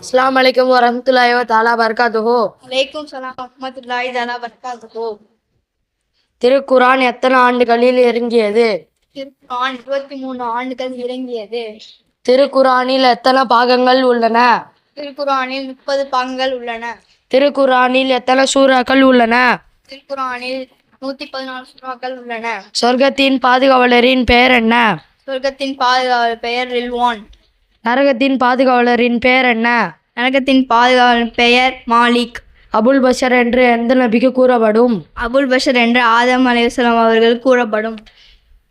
அஸ்ஸலாமு அலைக்கும் வரஹ்மத்துல்லாஹி வ தஆலா வபரகாத்துஹு வலைக்கும் சலாம் ரஹ்மத்துல்லாஹி தஆலா பரகாத்துஹு திருக்குரான் எத்தனை ஆண்டுகளில் இறங்கியது? திருக்குரான் இருபத்தி மூணு ஆண்டுகள் இறங்கியது. திருக்குரானில் எத்தனை பாகங்கள் உள்ளன? திருக்குரானில் முப்பது பாகங்கள் உள்ளன. திருக்குரானில் எத்தனை சூறாக்கள் உள்ளன? திருக்குரானில் நூத்தி பதினாலு சுறாக்கள் உள்ளன. சொர்க்கத்தின் பாதுகாவலரின் பெயர் என்ன? சொர்க்கத்தின் பாதுகாவல் பெயர் ரில்வான். நரகத்தின் பாதுகாவலரின் பெயர் என்ன? நரகத்தின் பாதுகாவல் பெயர் மாலிக். அபுல் பஷர் என்று எந்த நபிக்கு கூறப்படும்? அபுல் பஷர் என்ற ஆதம் அலைஹிஸ்ஸலாம் அவர்கள் கூறப்படும்.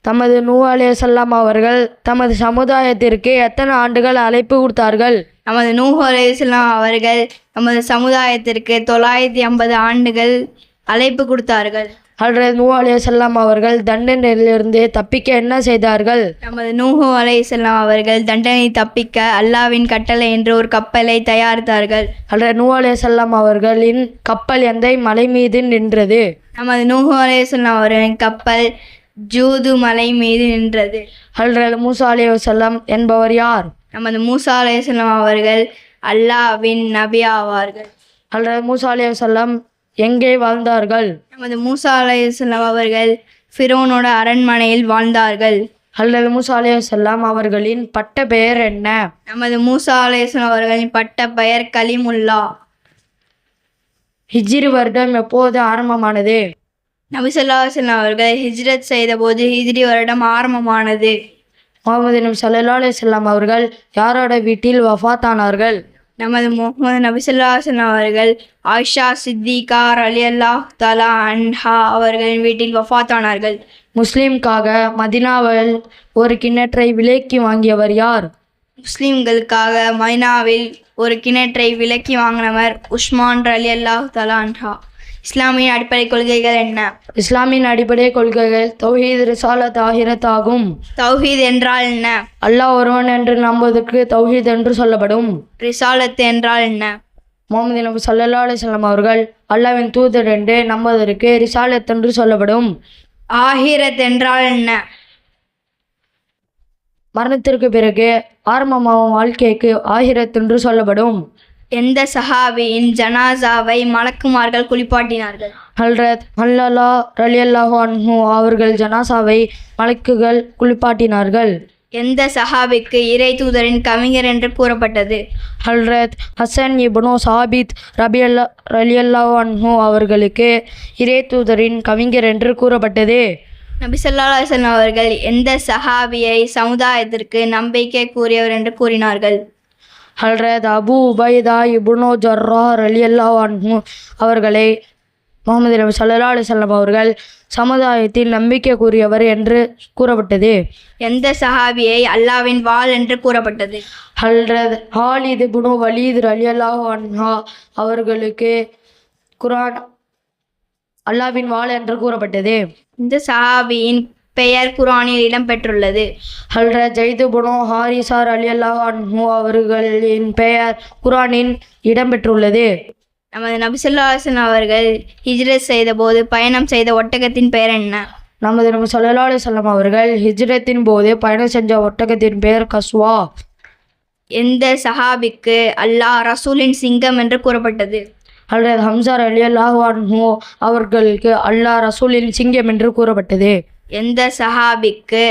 தமது நூ அலையசல்லாம் அவர்கள் தமது சமுதாயத்திற்கு எத்தனை ஆண்டுகள் அழைப்பு கொடுத்தார்கள்? நமது நூஹ் அலைஹிஸ்ஸலாம் அவர்கள் நமது சமுதாயத்திற்கு தொள்ளாயிரத்தி ஐம்பது ஆண்டுகள் அழைப்பு கொடுத்தார்கள். ஹல்ரத் நூ அலையசல்லாம் அவர்கள் தண்டனையிலிருந்து தப்பிக்க என்ன செய்தார்கள்? நமது நூஹு அலைஹிஸ்ஸலாம் அவர்கள் தண்டனை தப்பிக்க அல்லாவின் கட்டளை என்று ஒரு கப்பலை தயாரித்தார்கள். ஹல்ரத் நூ அலையசல்லாம் அவர்களின் கப்பல் எந்த மலை மீது நின்றது? நமது நூஹு அலைஹிஸ்ஸலாம் அவர்களின் கப்பல் ஜூது மலை மீது நின்றது. ஹல்ரத் மூசா அலையசல்லாம் என்பவர் யார்? நமது மூசா அலைஹிஸ்ஸலாம் அவர்கள் அல்லாவின் நபி ஆவார்கள். ஹல்ரத் மூசா அலையசல்லாம் எங்கே வாழ்ந்தார்கள்? நமது மூசா அலைஹிஸ்ஸலாம் அவர்கள் ஃபிரோனோட அரண்மனையில் வாழ்ந்தார்கள். ஹல்ரத் மூசா அலையசல்லாம் அவர்களின் பட்ட பெயர் என்ன? நமது மூசா அலைஹிஸ்ஸலாம் அவர்களின் பட்ட பெயர் கலிமுல்லா. ஹிஜ்ரி வருடம் எப்போது ஆரம்பமானது? நபிசல்லா அவர்கள் ஹிஜ்ரத் செய்தபோது ஹிஜ்ரி வருடம் ஆரம்பமானது. முகமது நபி ஸல்லல்லாஹு அலைஹி வஸல்லம் அவர்கள் யாரோட வீட்டில் வஃபாத்தானார்கள் நமது முகமது நபிசல்லாசன் அவர்கள் ஆயிஷா சித்திகார் அலி அல்லாஹ் தலா அன்ஹா அவர்களின் வீட்டில் வஃபாத்தானார்கள் முஸ்லீம்காக மதினாவில் ஒரு கிணற்றை விலைக்கு வாங்கியவர் யார்? முஸ்லீம்களுக்காக மைனாவில் ஒரு கிணற்றை விலக்கி வாங்கினவர் உஸ்மான் அலி அல்லாஹ் தலா அன்ஹா. இஸ்லாமிய அடிப்படை கொள்கைகள் என்ன? இஸ்லாமின் அடிப்படை கொள்கைகள் தௌஹீத் ரிசாலத் ஆகிரத் ஆகும் தௌஹீத் என்றால் என்ன? அல்லாஹ் ஒருவன் என்று நம்புவதற்கு தௌஹீத் என்று சொல்லப்படும். ரிசாலத் என்றால் என்ன? முகமது நபி ஸல்லல்லாஹு அலைஹி வஸல்லம் அவர்கள் அல்லாஹ்வின் தூதர் என்று நம்புவதற்கு ரிசாலத் என்று சொல்லப்படும். ஆஹிரத் என்றால் என்ன? மரணத்திற்கு பிறகு ஆரம்பமாகும் வாழ்க்கைக்கு ஆகிரத் என்று சொல்லப்படும். எந்த சஹாபியின் ஜனாசாவை மலக்குமார்கள் குளிப்பாட்டினார்கள்? ஹல்ரத் அல்லலா ரலியல்லாஹு அன்ஹு அவர்கள் ஜனாசாவை மலக்குகள் குளிப்பாட்டினார்கள். எந்த சஹாபிக்கு இறை தூதரின் கவிஞர் என்று கூறப்பட்டது? ஹல்ரத் ஹசன் இப்னு சாபித் ரபியல்லா ரலியல்லாஹு அன்ஹு அவர்களுக்கு இறை தூதரின் கவிஞர் என்று கூறப்பட்டது. நபி ஸல்லல்லாஹு அலைஹி வஸல்லம் அவர்கள் எந்த சஹாபியை சமுதாயத்திற்கு நம்பிக்கை கூறியவர் என்று கூறினார்கள்? ஹல்ரத் அபு உபைதா இப்னு ஜர்ரா ரலியல்லாஹு அன்ஹு அவர்களை முகமது நபி ஸல்லல்லாஹு அலைஹி வஸல்லம் அவர்கள் சமுதாயத்தில் நம்பிக்கை கூறியவர் என்று கூறப்பட்டது. எந்த சஹாபியை அல்லாவின் வாள் என்று கூறப்பட்டது? ஹல்ரத் ஹாலித் இப்னு வலீத் ரலியல்லாஹு அன்ஹா அவர்களுக்கு குர்ஆன் அல்லாவின் வாள் என்று கூறப்பட்டது. இந்த சஹாபியின் பெயர் குர்ஆனில் இடம்பெற்றுள்ளது. ஹல்ரத் ஜெயிது புனோ ஹாரிசா ரலியல்லாஹு அன்ஹு அவர்களின் பெயர் குர்ஆனில் இடம்பெற்றுள்ளது. நமது நபி ஸல்லல்லாஹு அலைஹி வஸல்லம் அவர்கள் ஹிஜ்ரத் செய்தபோது பயணம் செய்த ஒட்டகத்தின் பெயர் என்ன? நமது நபி ஸல்லல்லாஹு அலைஹி வஸல்லம் அவர்கள் ஹிஜ்ரத்தின் போது பயணம் செஞ்ச ஒட்டகத்தின் பெயர் கஸ்வா. எந்த சஹாபிக்கு அல்லாஹ் ரசூலின் சிங்கம் என்று கூறப்பட்டது? ஹல்ரத் ஹம்சா ரலியல்லாஹு அன்ஹு அவர்களுக்கு அல்லாஹ் ரசூலின் சிங்கம் என்று கூறப்பட்டது. எந்த சஹாபிக்கு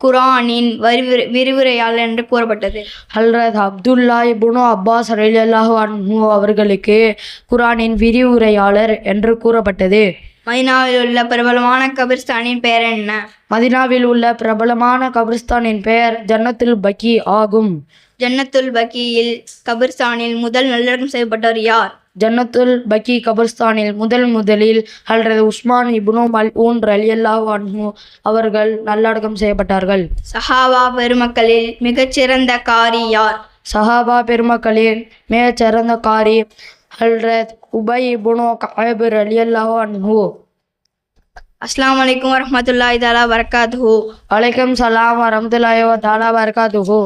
குர்ஆனின் வரிவுரை விரிவுரையாளர் என்று கூறப்பட்டது? ஹல்ரத் அப்துல்லா இப்னு அப்பாஸ் ரலியல்லாஹு அன்ஹு அவர்களுக்கு குர்ஆனின் விரிவுரையாளர் என்று கூறப்பட்டது. மதினாவில் உள்ள பிரபலமான கபிர்ஸ்தானின் பெயர் என்ன? மதினாவில் உள்ள பிரபலமான கபிரிஸ்தானின் பெயர் ஜன்னத்துல் பக்கி ஆகும். ஜன்னத்துல் பக்கியில் கபிர்ஸ்தானில் முதல் நல்லடக்கம் செய்யப்பட்டவர் யார்? ஜன்னத்துல் பக்கி கபிரிஸ்தானில் முதல் முதலில் ஹல்ரத் உஸ்மான் இப்னு மல்ஊன் ரலியல்லாஹு அன்ஹு அவர்கள் நல்லடக்கம் செய்யப்பட்டார்கள். சஹாபா பெருமக்களில் மிகச்சிறந்த காரி யார்? சஹாபா பெருமக்களின் மிகச்சிறந்த காரி ஹல்ரத் உபை இப்னு கஅப் ரலியல்லாஹு அன்ஹு. அஸ்ஸலாமு அலைக்கும் வரஹ்மத்துல்லாஹி தஆலா வரகாத்துஹு வலைக்கம் சலாம் வரமத்துல்லாஹி வ தஆலா வபரகாத்துஹு.